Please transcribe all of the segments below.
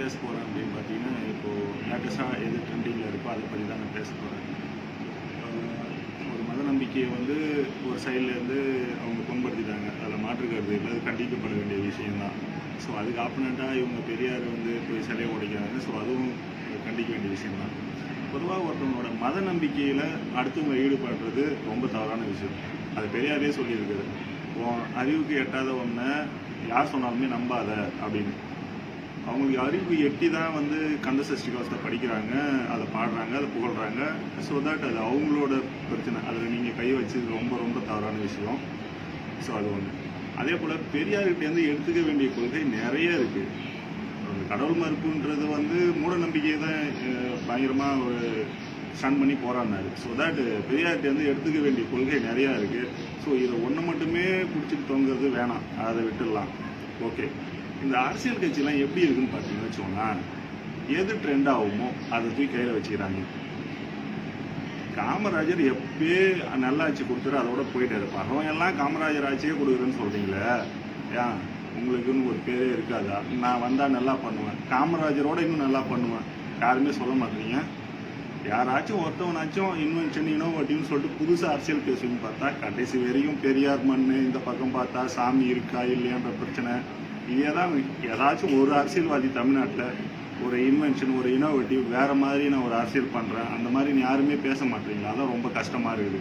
பேச போகிறேன் அப்படின்னு பார்த்தீங்கன்னா இப்போது லேட்டஸ்ட்டாக எது ட்ரெண்டிங்கில் இருக்கோ அதை பற்றி தான் நான் பேச போகிறேன் ஒரு மத நம்பிக்கையை வந்து ஒரு சைட்லேருந்து அவங்க புண்படுத்திட்டாங்க. அதில் மாற்றுக்கிறது இல்லை. அது கண்டிக்கப்பட வேண்டிய விஷயம்தான் ஸோ அதுக்கு ஆப்பனண்ட்டாக இவங்க பெரியார் வந்து போய் சிலையை உடைக்கிறாங்க ஸோ அதுவும் கண்டிக்க வேண்டிய விஷயம்தான் பொதுவாக ஒருத்தவங்களோட மத நம்பிக்கையில் அடுத்தவங்க ஈடுபடுறது ரொம்ப தவறான விஷயம். அது பெரியாரே சொல்லியிருக்குது உன் அறிவுக்கு எட்டாத ஒன்றை யார் சொன்னாலுமே நம்பாத அப்படின்னு. அவங்களுக்கு அறிவு எட்டி தான் வந்து கந்த சஷ்டி கவசத்தை படிக்கிறாங்க அதை பாடுறாங்க அதை புகழ்கிறாங்க ஸோ தட் அது அவங்களோட பிரச்சனை. அதில் நீங்கள் கை வச்சது ரொம்ப ரொம்ப தவறான விஷயம். ஸோ அது ஒன்று அதே போல் பெரியார்கிட்டேருந்து எடுத்துக்க வேண்டிய கொள்கை நிறைய இருக்குது கடவுள் மறுப்புன்றது வந்து மூட நம்பிக்கையை தான் பயங்கரமாக ஒரு ஸ்டன் பண்ணி போராடினாரு. ஸோ தட் பெரியார்கிட்டேருந்து எடுத்துக்க வேண்டிய கொள்கை நிறையா இருக்குது ஸோ இதை ஒன்று மட்டுமே பிடிச்சிட்டு தொங்குறது வேணாம். அதை விட்டுடலாம். ஓகே இந்த அரசியல் கட்சியெல்லாம் எப்படி இருக்குன்னு பார்த்தீங்கன்னு வச்சுக்கோங்களேன் எது ட்ரெண்ட் ஆகுமோ அதை தூக்கி கையில் வச்சுக்கிறாங்க. காமராஜர் எப்பயே நல்லாட்சி கொடுத்துரு அதோட போயிட்டாரு. பரவன் எல்லாம் காமராஜர் ஆட்சியே கொடுக்குறேன்னு சொல்கிறீங்களே ஏன் உங்களுக்குன்னு ஒரு பேரே இருக்காதா? நான் வந்தால் நல்லா பண்ணுவேன். காமராஜரோட இன்னும் நல்லா பண்ணுவேன். யாருமே சொல்ல மாட்டீங்க. யாராச்சும் ஒருத்தவனாச்சும் இன்வென்ஷன் இனோவேட்டிவ்னு சொல்லிட்டு புதுசாக அரசியல் பேசுவீங்க பார்த்தா கடைசி வரையும் பெரியார் மண் இந்த பக்கம் பார்த்தா சாமி இருக்கா இல்லையான்ற பிரச்சனை. இதே தான் ஏதாச்சும் ஒரு அரசியல்வாதி தமிழ்நாட்டில் ஒரு இன்வென்ஷன் ஒரு இனோவேட்டிவ் வேறு மாதிரி நான் ஒரு அரசியல் பண்ணுறேன் அந்த மாதிரி யாருமே பேச மாட்டேறீங்களா அதான் ரொம்ப கஷ்டமாக இருக்குது.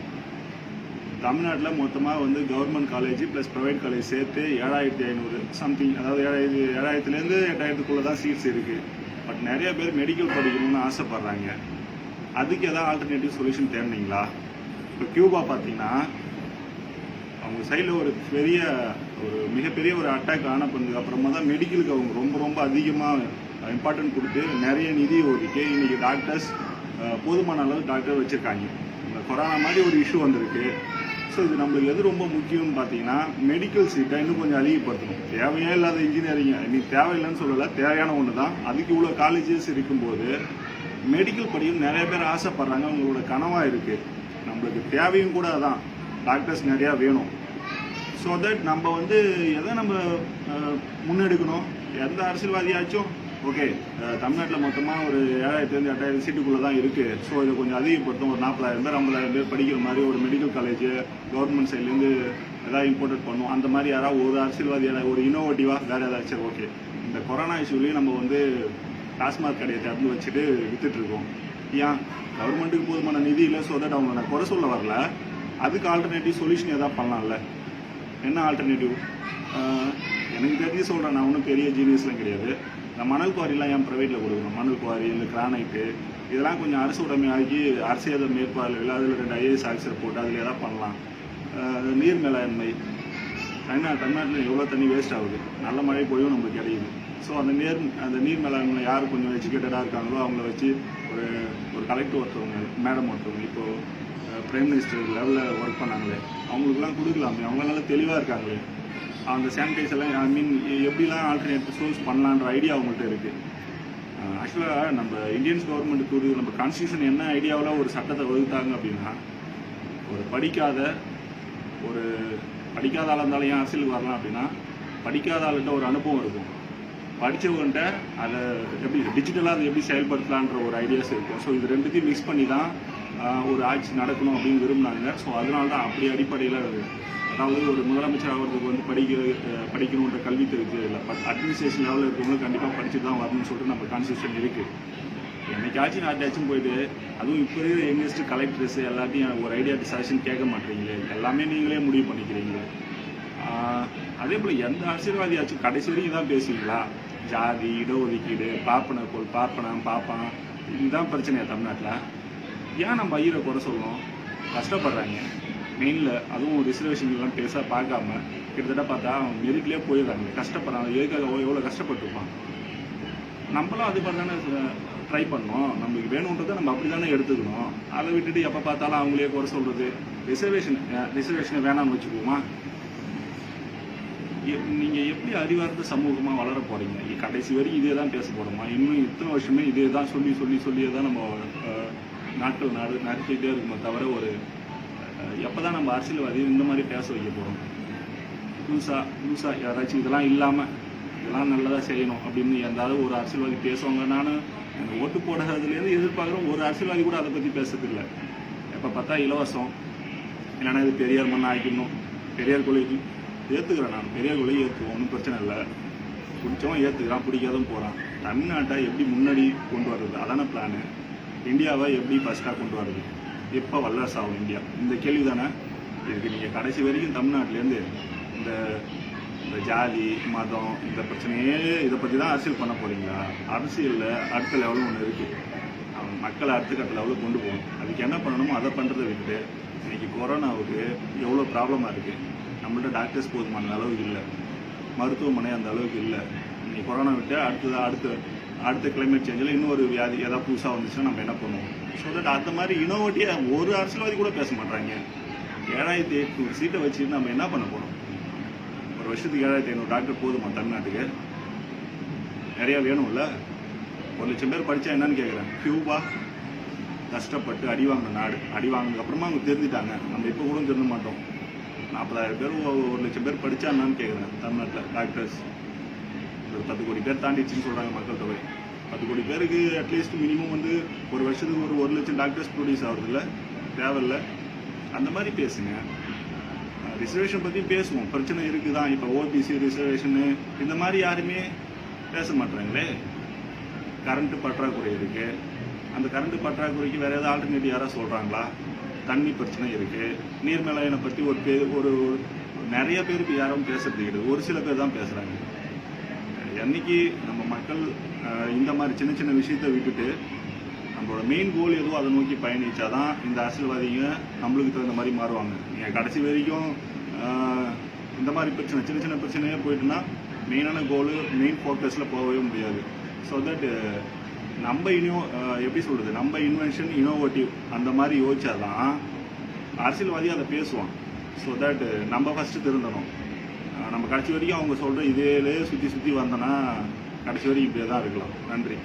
தமிழ்நாட்டில் மொத்தமாக வந்து government college plus private college சேர்த்து ஏழாயிரத்தி ஐநூறு சம்திங் அதாவது ஏழாயிரத்தி ஏழாயிரத்துலேருந்து எட்டாயிரத்துக்குள்ளே தான் சீட்ஸ் இருக்குது பட் நிறைய பேர் மெடிக்கல் படிக்கணும்னு ஆசைப்பட்றாங்க. அதுக்கு எதாவது ஆல்டர்னேட்டிவ் சொல்யூஷன் தேடினீங்களா? இப்போ கியூபா பார்த்தீங்கன்னா அவங்க சைடில் ஒரு பெரிய ஒரு மிகப்பெரிய ஒரு அட்டாக் ஆன பண்ணதுக்கு அப்புறமா தான் மெடிக்கலுக்கு அவங்க ரொம்ப ரொம்ப அதிகமாக இம்பார்ட்டன்ட் கொடுத்து நிறைய நிதி ஒதுக்கி இன்றைக்கி டாக்டர்ஸ் போதுமான அளவு டாக்டர் வச்சுருக்காங்க. இந்த கொரோனா மாதிரி ஒரு இஷ்யூ வந்திருக்கு. ஸோ இது நம்மளுக்கு எது ரொம்ப முக்கியம்னு பார்த்தீங்கன்னா மெடிக்கல் சீட்டை இன்னும் கொஞ்சம் அதிகப்படுத்தணும் தேவையே இல்லாத இன்ஜினியரிங் நீ தேவையில்லைன்னு சொல்லலை தேவையான ஒன்று தான் அதுக்கு இவ்வளோ காலேஜஸ் இருக்கும்போது மெடிக்கல் படியும் நிறைய பேர் ஆசைப்படுறாங்க. அவங்களோட கனவாக இருக்குது நம்மளுக்கு தேவையும் கூட அதான். டாக்டர்ஸ் நிறையா வேணும். ஸோ தட் நம்ம வந்து எதை நம்ம முன்னெடுக்கணும்? எந்த அரசியல்வாதியாச்சும் ஓகே தமிழ்நாட்டில் மொத்தமாக ஒரு ஏழாயிரத்துலேருந்து எட்டாயிரம் சீட்டுக்குள்ளே தான் இருக்குது ஸோ இதை கொஞ்சம் அதிகப்படுத்தும். ஒரு நாற்பதாயிரம் பேர் ஐம்பதாயிரம் பேர் படிக்கிற மாதிரி ஒரு மெடிக்கல் காலேஜ் கவர்மெண்ட் சைட்லேருந்து எதாவது இம்போர்ட் பண்ணும். அந்த மாதிரி யாராவது ஒரு அரசியல்வாதி ஒரு இன்னோவேட்டிவாக வேறு ஏதாச்சும் ஓகே இந்த கொரோனா இஷ்யூலேயும் நம்ம வந்து டாஸ்மாக் கடையை திறந்து வச்சுட்டு வித்துட்ருக்கோம் ஏன்? கவர்மெண்ட்டுக்கு போதுமான நிதி இல்லை ஸோ தட் அவங்க நான் குறை சொல்ல வரல. அதுக்கு ஆல்டர்னேட்டிவ் சொல்யூஷன் எதாவது பண்ணலாம்ல. என்ன ஆல்டர்னேட்டிவ் எனக்கு தெரிஞ்சு சொல்கிறேன் நான் ஒன்றும் பெரிய ஜீனியஸ்லாம் கிடையாது. இந்த மணல் குவாரிலாம் ஏன் ப்ரைவேட்டில் கொடுக்கணும். மணல் குவாரி இந்த கிரானைட்டு இதெல்லாம் கொஞ்சம் அரசு உடைமையாகி அரசியல் மேற்பார்வையில் அதில் ரெண்டு ஐஏஎஸ் ஆஃபீஸர் போட்டு அதில் எதாவது பண்ணலாம். நீர் மேலாண்மை. தமிழ்நாடு தமிழ்நாட்டில் எவ்வளோ தண்ணி வேஸ்ட் ஆகுது? நல்ல மழை பொழிவும் நம்மளுக்கு கிடைக்குது. ஸோ அந்த நீர் அந்த நீர் மேலாண்மை யார் கொஞ்சம் எஜுகேட்டடாக இருக்காங்களோ அவங்கள வச்சு ஒரு ஒரு கலெக்டர் ஒருத்தவங்க மேடம் ஒருத்தவங்க. இப்போது பிரைம் மினிஸ்டர் லெவலில் ஒர்க் பண்ணாங்களே அவங்களுக்குலாம் கொடுக்கலாமே அவங்களால தெளிவாக இருக்காங்களே. அந்த சானிடைஸ் எல்லாம் ஐ மீன் எப்படிலாம் ஆல்டர்னேட் சோர்ஸ் பண்ணலான்ற ஐடியா அவங்கள்ட்ட இருக்குது ஆக்சுவலாக நம்ம இந்தியன்ஸ் கவர்மெண்ட் கூறு நம்ம கான்ஸ்டியூஷன் என்ன ஐடியாவில் ஒரு சட்டத்தை வகுத்தாங்க அப்படின்னா ஒரு படிக்காத ஒரு படிக்காத ஆளாக இருந்தாலும் ஏன் அரசியலுக்கு வரலாம் அப்படின்னா படிக்காத ஆளுகிட்ட ஒரு அனுபவம் இருக்கும். படித்தவங்கள்ட்ட அதை எப்படி டிஜிட்டலாக அதை எப்படி செயல்படுத்தலான்ற ஒரு ஐடியாஸ் இருக்கும். ஸோ இது ரெண்டுத்தையும் மிக்ஸ் பண்ணி தான் ஒரு ஆட்சி நடக்கணும் அப்படின்னு விரும்பினாங்க. ஸோ அதனால தான் அப்படி அடிப்படையில் அதாவது ஒரு முதலமைச்சர் ஆகிறதுக்கு வந்து படிக்க படிக்கணுன்ற கல்வி தெரிஞ்சு இல்லை. பட் அட்மினிஸ்ட்ரேஷன் லெவலில் இருக்கிறவங்க கண்டிப்பாக படிச்சுட்டு தான் வரணும்னு சொல்லிட்டு நம்ம கான்ஸ்டியூஷன் இருக்குது என்னைக்காச்சும் நாட்டாச்சும் போயிட்டு அதுவும் இப்போ இருக்கிற யங்கஸ்ட் கலெக்டர்ஸ் எல்லாத்தையும் ஒரு ஐடியா சஜஷன் கேட்க மாட்டீங்களே எல்லாமே நீங்களே முடிவு பண்ணிக்கிறீங்களே அதே போல் எந்த ஆசீர்வாதியாச்சும் கடைசி வரைக்கும் தான் பேசுவீங்களா? ஜாதி இடஒதுக்கீடு பார்ப்பன போல் பார்ப்பனம் பார்ப்பான். இதுதான் பிரச்சனையா தமிழ்நாட்டில்? ஏன் நம்ம ஐயரை குறை சொல்லணும்? கஷ்டப்படுறாங்க. மெயினில் அதுவும் ரிசர்வேஷன்லாம் பெருசாக பார்க்காம கிட்டத்தட்ட பார்த்தா அவன் மெரிட்லேயே போயிடுறாங்க. கஷ்டப்படுறாங்க. எதுக்காக எவ்வளோ கஷ்டப்பட்டுருப்பான்? நம்மளும் அது மாதிரி தானே ட்ரை பண்ணோம். நம்மளுக்கு வேணுன்றதை நம்ம அப்படி தானே எடுத்துக்கணும். அதை விட்டுட்டு எப்போ பார்த்தாலும் அவங்களே குறை சொல்கிறது ரிசர்வேஷன் ரிசர்வேஷனை வேணாம்னு வச்சுக்குவோமா? எப்- எப்படி அறிவார்ந்த சமூகமாக வளர போகிறீங்க கடைசி வரைக்கும் இதே தான் பேச போகிறோமா இன்னும் இத்தனை வருஷமே இதே தான் சொல்லி சொல்லி சொல்லியே தான் நம்ம நாட்கள் நாடு நடத்திட்டே இருக்குமே தவிர ஒரு எப்போ தான் நம்ம அரசியல்வாதி இந்த மாதிரி பேச வைக்க போகிறோம் புதுசா புதுசா யாராச்சும் இதெல்லாம் இல்லாமல் இதெல்லாம் நல்லதாக செய்யணும் அப்படின்னு எந்தாவது ஒரு அரசியல்வாதி பேசுவாங்க. நானும் அந்த ஓட்டு போடுறதுலேருந்து எதிர்பார்க்குறோம் ஒரு அரசியல்வாதி கூட அதை பற்றி பேசுறதில்ல. எப்போ பார்த்தா இலவசம். இல்லைன்னா இது பெரியார் மண்ணை ஆக்கிடணும். பெரியார் கொள்கைக்கு ஏற்றுக்கிறேன் நான். பெரியார் கொள்கை ஏற்றுவோம் ஒன்றும் பிரச்சனை இல்லை. பிடிச்சவன் ஏற்றுக்கிறான் பிடிக்காதவன் போகிறான் தமிழ்நாட்டை எப்படி முன்னாடி கொண்டு வர்றது? அதான பிளானு இந்தியாவை எப்படி ஃபஸ்ட்டாக கொண்டு வர்றது எப்போ வல்லரசு ஆகும் இந்தியா? இந்த கேள்வி தானே இதுக்கு நீங்கள் கடைசி வரைக்கும் தமிழ்நாட்டிலேருந்து இந்த இந்த ஜாதி மதம் இந்த பிரச்சனையே இதை பற்றி தான் அரசியல் பண்ண போகிறீங்களா அரசியலில் அடுத்த லெவலில் ஒன்று இருக்குது அவங்க மக்களை அடுத்த கட்ட லெவலில் கொண்டு போகணும். அதுக்கு என்ன பண்ணணுமோ அதை பண்ணுறதை விட்டு இன்றைக்கி கொரோனாவுக்கு எவ்வளோ ப்ராப்ளமாக இருக்குது நம்மள்ட்ட டாக்டர்ஸ் போதுமான அளவுக்கு இல்லை. மருத்துவமனை அந்த அளவுக்கு இல்லை. இன்னைக்கு கொரோனா விட்டு அடுத்தது அடுத்த அடுத்த கிளைமேட் சேஞ்சில் இன்னொரு வியாதி ஏதாவது புதுசாக வந்துச்சுன்னா நம்ம என்ன பண்ணுவோம்? ஸோ தட் அந்த மாதிரி இனோவேட்டிவாக ஒரு அரசியல்வாதி கூட பேச மாட்டாங்க ஏழாயிரத்தி எட்நூறு சீட்டை வச்சு நம்ம என்ன பண்ண போகிறோம் ஒரு வருஷத்துக்கு ஏழாயிரத்தி ஐநூறு டாக்டர் போதுமா தமிழ்நாட்டுக்கு? நிறையா வேணும்ல? ஒரு லட்சம் பேர் படித்தா என்னன்னு கேட்குறேன் கியூபா? கஷ்டப்பட்டு அடி வாங்கின நாடு. அடி வாங்கினதுக்கப்புறமா அவங்க தெரிஞ்சுட்டாங்க. நம்ம இப்போ கூட தெரிஞ்ச மாட்டோம். நாற்பதாயிரம் பேர் ஒரு லட்சம் பேர் படித்தா என்னன்னு கேட்குறேன் தமிழ்நாட்டில் டாக்டர்ஸ் பத்து கோடி பேர் தாண்டிச்சுன்னு சொல்கிறாங்க மக்கள் தொகை. பத்து கோடி பேருக்கு அட்லீஸ்ட் மினிமம் வந்து ஒரு வருஷத்துக்கு ஒரு ஒரு லட்சம் டாக்டர்ஸ் ப்ரொடியூஸ் ஆகுறதில்ல தேவையில்ல. அந்த மாதிரி பேசுங்க. ரிசர்வேஷன் பற்றி பேசுவோம். பிரச்சனை இருக்குதான் இப்போ ஓபிசி ரிசர்வேஷனு இந்த மாதிரி யாருமே பேச மாட்டுறாங்களே கரண்ட்டு பற்றாக்குறை இருக்குது அந்த கரண்ட்டு பற்றாக்குறைக்கு வேறு ஏதாவது ஆல்டர்னேட்டிவ் யாராவது சொல்கிறாங்களா தண்ணி பிரச்சனை இருக்குது நீர் பற்றி ஒரு பே ஒரு நிறைய பேருக்கு யாரும் பேசுறது கிடையாது. ஒரு சில பேர் தான் பேசுகிறாங்க என்றைக்கு நம்ம மக்கள் இந்த மாதிரி சின்ன சின்ன விஷயத்தை விட்டுட்டு நம்மளோட மெயின் கோல் எதுவோ அதை நோக்கி பயணிச்சாதான் இந்த அரசியல்வாதிங்க நம்மளுக்கு தகுந்த மாதிரி மாறுவாங்க. நீங்கள் கடைசி வரைக்கும் இந்த மாதிரி பிரச்சனை சின்ன சின்ன பிரச்சனையே போயிட்டுன்னா மெயினான கோலு மெயின் ஃபோக்கஸில் போகவே முடியாது. ஸோ தட் நம்ம இனியோ எப்படி சொல்கிறது நம்ம இன்வென்ஷன் இனோவேட்டிவ் அந்த மாதிரி யோசிச்சாதான் அரசியல்வாதி அதை பேசுவான். ஸோ தட் நம்ம ஃபஸ்ட்டு திருந்தணும். நம்ம கடைசி வரைக்கும் அவங்க சொல்கிற இதிலே சுற்றி சுற்றி வந்தோன்னா கடைசி வரைக்கும் இப்படியே தான் இருக்கலாம். நன்றி.